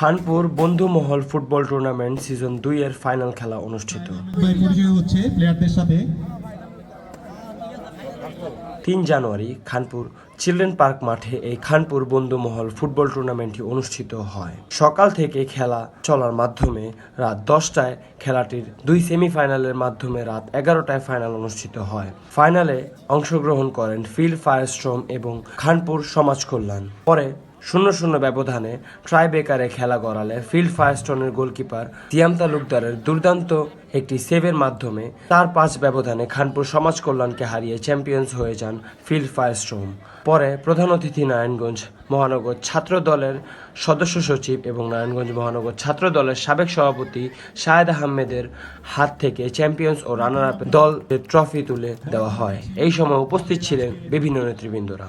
Khanpur Bandhumahal football tournament season দুই এর final খেলা অনুষ্ঠিত। সাথে তিন জানুয়ারি খানপুর চিলড্রেন পার্ক মাঠে এই খানপুর বন্ধুমহল ফুটবল টুর্নামেন্টটি অনুষ্ঠিত হয়। সকাল থেকে খেলা চলার মাধ্যমে রাত দশটায় খেলাটির দুই সেমিফাইনালের মাধ্যমে রাত এগারোটায় ফাইনাল অনুষ্ঠিত হয়। ফাইনালে অংশগ্রহণ করেন ফিল ফায়ারস্ট্রম এবং খানপুর সমাজ কল্যাণ। পরে শূন্য শূন্য ব্যবধানে ট্রাইবেকারে খেলা গড়ালে ফিল্ড ফায়ারস্টোনের গোলকিপার সিয়াম তালুকদারের দুর্দান্ত একটি সেভের মাধ্যমে তার পাঁচ ব্যবধানে খানপুর সমাজ কল্যাণকে হারিয়ে চ্যাম্পিয়ন্স হয়ে যান ফিল্ড ফায়ারস্টোম পরে প্রধান অতিথি নারায়ণগঞ্জ মহানগর ছাত্র দলের সদস্য সচিব এবং নারায়ণগঞ্জ মহানগর ছাত্র দলের সাবেক সভাপতি শাহেদ আহমেদের হাত থেকে চ্যাম্পিয়ন্স ও রানার আপ দল ট্রফি তুলে দেওয়া হয়। এই সময় উপস্থিত ছিলেন বিভিন্ন নেতৃবৃন্দরা।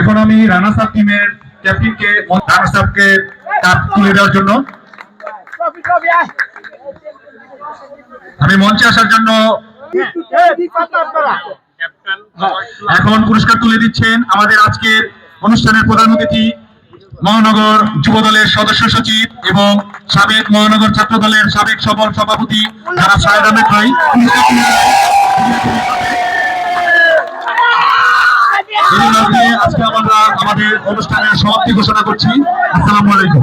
এখন আমি রানা সাব টিমের ক্যাপ্টেনকে রানা সাবকে কাপ তুলে দেওয়ার জন্য। আমি মঞ্চে আসার জন্য এখন পুরস্কার তুলে দিচ্ছেন আমাদের আজকের অনুষ্ঠানের প্রধান অতিথি মহানগর যুব দলের সদস্য সচিব এবং সাবেক মহানগর ছাত্র দলের সাবেক সফল সভাপতি সাহেদ আহমেদ ভাই পুরস্কার তুলে দেন। এই মধ্যে আজকে আমরা আমাদের অনুষ্ঠানের সমাপ্তি ঘোষণা করছি। আসসালামু আলাইকুম।